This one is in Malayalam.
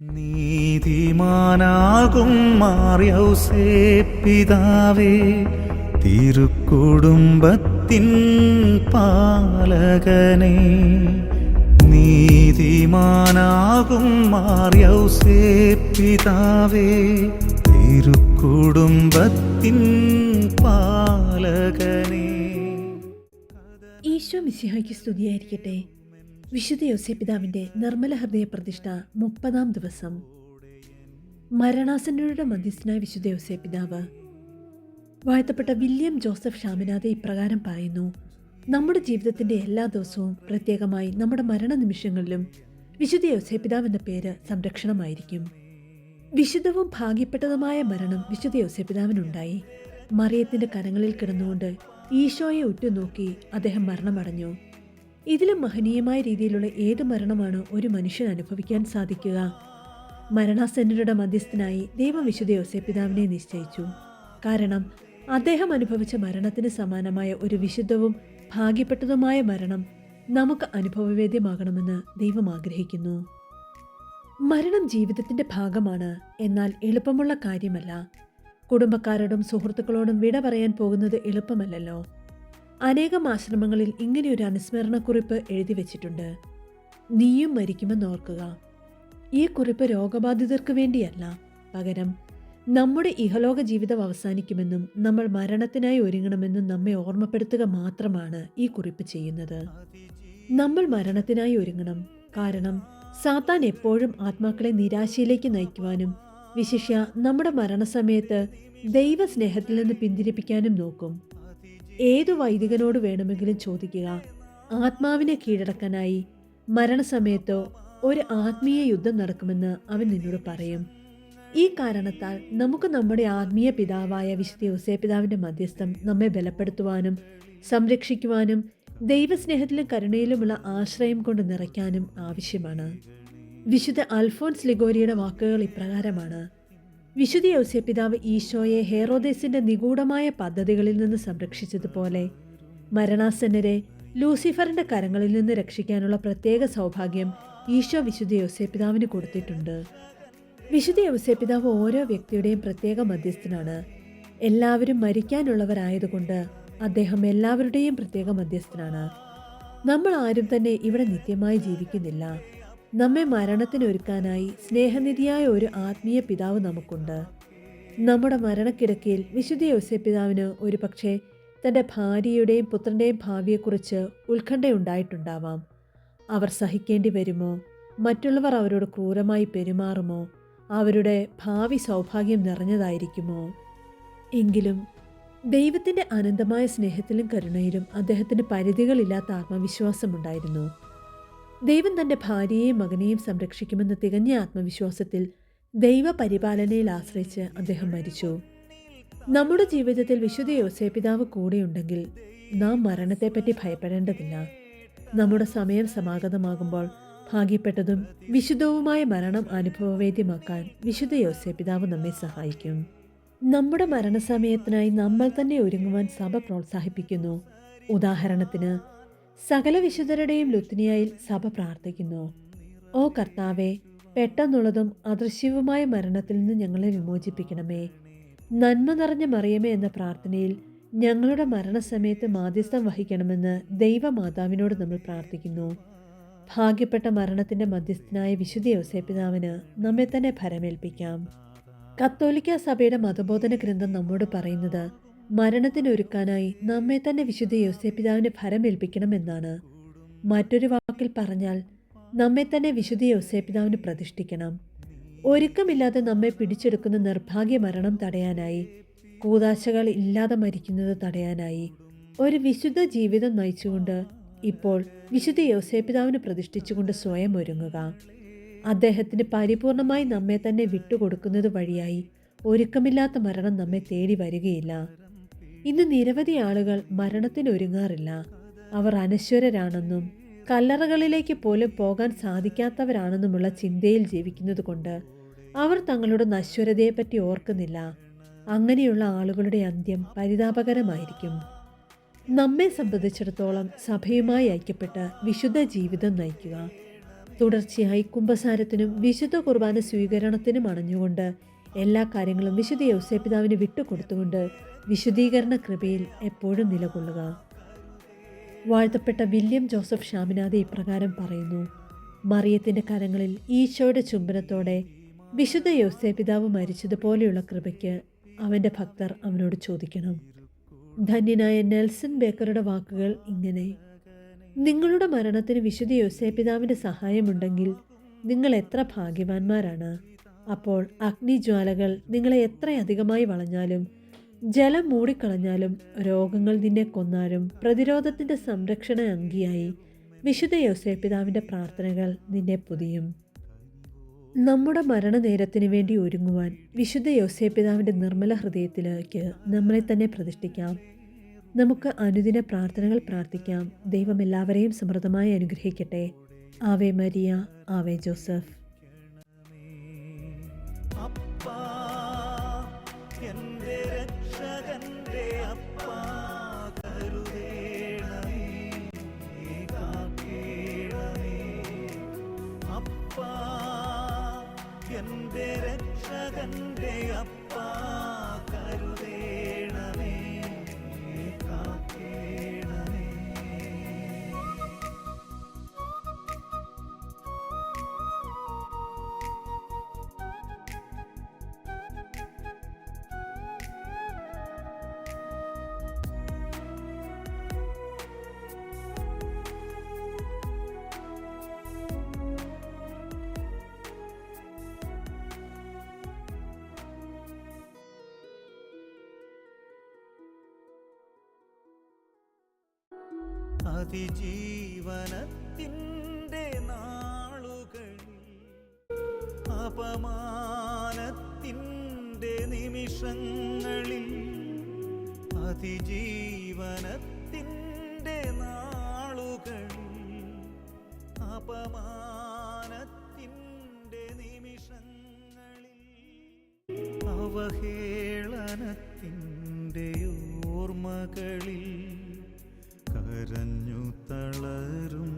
നീതിമാനാകും മാറിയൗസേ പിതാവേ തിരുക്കുടുംബത്തിൻ പാലകനെ. നീതിമാനാകും മാറിയൗസേ പിതാവേ തിരുക്കുടുംബത്തിൻ പാലകനെ. ഈശോ മിശിഹായ്ക്ക് സ്തുതിയായിരിക്കട്ടെ. വിശുദ്ധ യോസേപിതാവിന്റെ നിർമ്മല ഹൃദയ പ്രതിഷ്ഠ മുപ്പതാം ദിവസം. മരണാസന്നരുടെ മധ്യസ്ഥനായ വിശുദ്ധ യോസേപിതാവ് വാഴ്ത്തപ്പെട്ട വില്യം ജോസഫ് ഷാമിനാഥ് ഇപ്രകാരം പറയുന്നു നമ്മുടെ ജീവിതത്തിന്റെ എല്ലാ ദിവസവും പ്രത്യേകമായി നമ്മുടെ മരണ നിമിഷങ്ങളിലും വിശുദ്ധ യോസേപിതാവ് എന്ന പേര് സംരക്ഷണമായിരിക്കും. വിശുദ്ധവും ഭാഗ്യപ്പെട്ടതുമായ മരണം വിശുദ്ധ യോസേപിതാവിനുണ്ടായി മറിയത്തിന്റെ കരങ്ങളിൽ കിടന്നുകൊണ്ട് ഈശോയെ ഉറ്റുനോക്കി അദ്ദേഹം മരണമടഞ്ഞു. ഇതിലും മഹനീയമായ രീതിയിലുള്ള ഏത് മരണമാണ് ഒരു മനുഷ്യൻ അനുഭവിക്കാൻ സാധിക്കുക? മരണാസന്നരുടെ മധ്യസ്ഥനായി ദൈവം വിശുദ്ധ നിശ്ചയിച്ചു. കാരണം അദ്ദേഹം അനുഭവിച്ച മരണത്തിന് സമാനമായ ഒരു വിശുദ്ധവും ഭാഗ്യപ്പെട്ടതുമായ മരണം നമുക്ക് അനുഭവവേദ്യമാകണമെന്ന് ദൈവം ആഗ്രഹിക്കുന്നു. മരണം ജീവിതത്തിന്റെ ഭാഗമാണ് എന്നാൽ എളുപ്പമുള്ള കാര്യമല്ല. കുടുംബക്കാരോടും സുഹൃത്തുക്കളോടും വിട പറയാൻ പോകുന്നത് എളുപ്പമല്ലല്ലോ. അനേകം ആശ്രമങ്ങളിൽ ഇങ്ങനെയൊരു അനുസ്മരണക്കുറിപ്പ് എഴുതി വച്ചിട്ടുണ്ട്. നീയും മരിക്കുമെന്ന് ഓർക്കുക ഈ കുറിപ്പ് രോഗബാധിതർക്ക് വേണ്ടിയല്ല. പകരം നമ്മുടെ ഇഹലോക ജീവിതം അവസാനിക്കുമെന്നും നമ്മൾ മരണത്തിനായി ഒരുങ്ങണമെന്നും നമ്മെ ഓർമ്മപ്പെടുത്തുക മാത്രമാണ് ഈ കുറിപ്പ് ചെയ്യുന്നത്. നമ്മൾ മരണത്തിനായി ഒരുങ്ങണം. കാരണം സാത്താൻ എപ്പോഴും ആത്മാക്കളെ നിരാശയിലേക്ക് നയിക്കുവാനും വിശിഷ്യ നമ്മുടെ മരണസമയത്ത് ദൈവസ്നേഹത്തിൽ നിന്ന് പിന്തിരിപ്പിക്കാനും നോക്കും. ഏതു വൈദികനോട് വേണമെങ്കിലും ചോദിക്കുക. ആത്മാവിനെ കീഴടക്കാനായി മരണസമയത്തോ ഒരു ആത്മീയ യുദ്ധം നടക്കുമെന്ന് അവൻ നിന്നോട് പറയും. ഈ കാരണത്താൽ നമുക്ക് നമ്മുടെ ആത്മീയ പിതാവായ വിശുദ്ധ യോസേപിതാവിന്റെ മധ്യസ്ഥം നമ്മെ ബലപ്പെടുത്തുവാനും സംരക്ഷിക്കുവാനും ദൈവസ്നേഹത്തിലും കരുണയിലുമുള്ള ആശ്രയം കൊണ്ട് നിറയ്ക്കാനും ആവശ്യമാണ്. വിശുദ്ധ അൽഫോൻസ് ലിഗോരിയുടെ വാക്കുകൾ ഇപ്രകാരമാണ്. വിശുദ്ധ പിതാവ് ഈശോയെ ഹേറോദേസിന്റെ നിഗൂഢമായ പദ്ധതികളിൽ നിന്ന് സംരക്ഷിച്ചതുപോലെ മരണാസന്നരെ ലൂസിഫറിന്റെ കരങ്ങളിൽ നിന്ന് രക്ഷിക്കാനുള്ള പ്രത്യേക സൗഭാഗ്യം ഈശോ വിശുദ്ധ യോസേപിതാവിന് കൊടുത്തിട്ടുണ്ട്. വിശുദ്ധ യോസേപിതാവ് ഓരോ വ്യക്തിയുടെയും പ്രത്യേക മധ്യസ്ഥനാണ്. എല്ലാവരും മരിക്കാനുള്ളവരായതുകൊണ്ട് അദ്ദേഹം എല്ലാവരുടെയും പ്രത്യേക മധ്യസ്ഥനാണ്. നമ്മൾ ആരും തന്നെ ഇവിടെ നിത്യമായി ജീവിക്കുന്നില്ല. നമ്മെ മരണത്തിനൊരുക്കാനായി സ്നേഹനിധിയായ ഒരു ആത്മീയ പിതാവ് നമുക്കുണ്ട്. നമ്മുടെ മരണക്കിടക്കയിൽ വിശുദ്ധ യോസേപിതാവിന് ഒരു പക്ഷേ തന്റെ ഭാര്യയുടെയും പുത്രന്റെയും ഭാവിയെക്കുറിച്ച് ഉത്കണ്ഠയുണ്ടായിട്ടുണ്ടാവാം അവർ സഹിക്കേണ്ടി വരുമോ? മറ്റുള്ളവർ അവരോട് ക്രൂരമായി പെരുമാറുമോ? അവരുടെ ഭാവി സൗഭാഗ്യം നിറഞ്ഞതായിരിക്കുമോ? എങ്കിലും ദൈവത്തിന്റെ അനന്തമായ സ്നേഹത്തിലും കരുണയിലും അദ്ദേഹത്തിന് പരിധികളില്ലാത്ത ആത്മവിശ്വാസമുണ്ടായിരുന്നു ദൈവം തന്റെ ഭാര്യയെയും മകനെയും സംരക്ഷിക്കുമെന്ന തികഞ്ഞ ആത്മവിശ്വാസത്തിൽ ദൈവപരിപാലനയിൽ ആശ്രയിച്ച് അദ്ദേഹം മരിച്ചു. നമ്മുടെ ജീവിതത്തിൽ വിശുദ്ധ യോസേപിതാവ് കൂടെയുണ്ടെങ്കിൽ നാം മരണത്തെപ്പറ്റി ഭയപ്പെടേണ്ടതില്ല. നമ്മുടെ സമയം സമാഗതമാകുമ്പോൾ ഭാഗ്യപ്പെട്ടതും വിശുദ്ധവുമായ മരണം അനുഭവവേദ്യമാക്കാൻ വിശുദ്ധ യോസേപിതാവ് നമ്മെ സഹായിക്കും. നമ്മുടെ മരണസമയത്തിനായി നമ്മൾ തന്നെ ഒരുങ്ങുവാൻ സഭ പ്രോത്സാഹിപ്പിക്കുന്നു. ഉദാഹരണത്തിന് സകല വിശുദ്ധരുടെയും ലുത്തിനിയായിൽ സഭ പ്രാർത്ഥിക്കുന്നു. ഓ കർത്താവെ പെട്ടെന്നുള്ളതും അദൃശ്യവുമായ മരണത്തിൽ നിന്ന് ഞങ്ങളെ വിമോചിപ്പിക്കണമേ. നന്മ നിറഞ്ഞ മറിയമേ എന്ന പ്രാർത്ഥനയിൽ ഞങ്ങളുടെ മരണസമയത്ത് മാധ്യസ്ഥം വഹിക്കണമെന്ന് ദൈവമാതാവിനോട് നമ്മൾ പ്രാർത്ഥിക്കുന്നു. ഭാഗ്യപ്പെട്ട മരണത്തിന്റെ മധ്യസ്ഥനായ വിശുദ്ധ യോസേപിതാവിന് നമ്മെ തന്നെ ഭരമേൽപ്പിക്കാം. കത്തോലിക്ക സഭയുടെ മതബോധന ഗ്രന്ഥം നമ്മോട് പറയുന്നത് മരണത്തിനൊരുക്കാനായി നമ്മെ തന്നെ വിശുദ്ധ യോസേപിതാവിന് ഫലമേൽപ്പിക്കണമെന്നാണ് മറ്റൊരു വാക്കിൽ പറഞ്ഞാൽ നമ്മെ തന്നെ വിശുദ്ധ യോസേപിതാവിന് പ്രതിഷ്ഠിക്കണം. ഒരുക്കമില്ലാതെ നമ്മെ പിടിച്ചെടുക്കുന്ന നിർഭാഗ്യ മരണം തടയാനായി കൂതാശകൾ ഇല്ലാതെ മരിക്കുന്നത് തടയാനായി ഒരു വിശുദ്ധ ജീവിതം നയിച്ചുകൊണ്ട് ഇപ്പോൾ വിശുദ്ധ യോസേപിതാവിന് പ്രതിഷ്ഠിച്ചുകൊണ്ട് സ്വയം ഒരുങ്ങുക. അദ്ദേഹത്തിന് പരിപൂർണമായി നമ്മെ തന്നെ വിട്ടുകൊടുക്കുന്നത് വഴിയായി ഒരുക്കമില്ലാത്ത മരണം നമ്മെ തേടി വരികയില്ല. ഇന്ന് നിരവധി ആളുകൾ മരണത്തിനൊരുങ്ങാറില്ല. അവർ അനശ്വരരാണെന്നും കല്ലറകളിലേക്ക് പോലും പോകാൻ സാധിക്കാത്തവരാണെന്നുമുള്ള ചിന്തയിൽ ജീവിക്കുന്നതുകൊണ്ട് അവർ തങ്ങളുടെ നശ്വരതയെപ്പറ്റി ഓർക്കുന്നില്ല. അങ്ങനെയുള്ള ആളുകളുടെ അന്ത്യം പരിതാപകരമായിരിക്കും. നമ്മെ സംബന്ധിച്ചിടത്തോളം സഭയുമായി ഐക്യപ്പെട്ട് വിശുദ്ധ ജീവിതം നയിക്കുക. തുടർച്ചയായി കുംഭസാരത്തിനും വിശുദ്ധ കുർബാന സ്വീകരണത്തിനും അണഞ്ഞുകൊണ്ട് എല്ലാ കാര്യങ്ങളും വിശുദ്ധ യൗസേപിതാവിന് വിട്ടുകൊടുത്തുകൊണ്ട് വിശുദ്ധീകരണ കൃപയിൽ എപ്പോഴും നിലകൊള്ളുക. വാഴ്ത്തപ്പെട്ട വില്യം ജോസഫ് ഷാമിനാഥ് ഇപ്രകാരം പറയുന്നു മറിയത്തിന്റെ കരങ്ങളിൽ ഈശോയുടെ ചുംബനത്തോടെ വിശുദ്ധ യൗസേപിതാവ് മരിച്ചതുപോലെയുള്ള കൃപയ്ക്ക് അവന്റെ ഭക്തർ അവനോട് ചോദിക്കണം. ധന്യനായ നെൽസൺ ബേക്കറുടെ വാക്കുകൾ ഇങ്ങനെ നിങ്ങളുടെ മരണത്തിന് വിശുദ്ധ യോസേപിതാവിന്റെ സഹായമുണ്ടെങ്കിൽ നിങ്ങൾ എത്ര ഭാഗ്യവാന്മാരാണ്. അപ്പോൾ അഗ്നിജ്വാലകൾ നിങ്ങളെ എത്രയധികമായി വളഞ്ഞാലും ജലം മൂടിക്കളഞ്ഞാലും രോഗങ്ങൾ നിന്നെ കൊന്നാലും പ്രതിരോധത്തിന്റെ സംരക്ഷണ അങ്കിയായി വിശുദ്ധ യോസേപിതാവിന്റെ പ്രാർത്ഥനകൾ നിന്നെ പൊതിയും. നമ്മുടെ മരണനേരത്തിന് വേണ്ടി ഒരുങ്ങുവാൻ വിശുദ്ധ യോസേപിതാവിന്റെ നിർമ്മല ഹൃദയത്തിലേക്ക് നമ്മളെ തന്നെ പ്രതിഷ്ഠിക്കാം. നമുക്ക് അനുദിന പ്രാർത്ഥനകൾ പ്രാർത്ഥിക്കാം. ദൈവം എല്ലാവരെയും സമൃദ്ധമായി അനുഗ്രഹിക്കട്ടെ. Ave Maria Ave Joseph. അപ്പാ രക്ഷകന്റെ അപ്പാ എന്റെ രക്ഷകന്റെ അപ്പാ കരുതേണമേ അതിജീവനത്തിന്റെ നാളുകളിൽ അപമാനത്തിന്റെ നിമിഷങ്ങളിൽ അതിജീവനത്തിന്റെ നാളുകളിൽ അപമാനത്തിന്റെ നിമിഷങ്ങളിൽ അവഹേളനത്തിന്റെ ഓർമ്മകളിൽ കരഞ്ഞു തളരുമ്പോൾ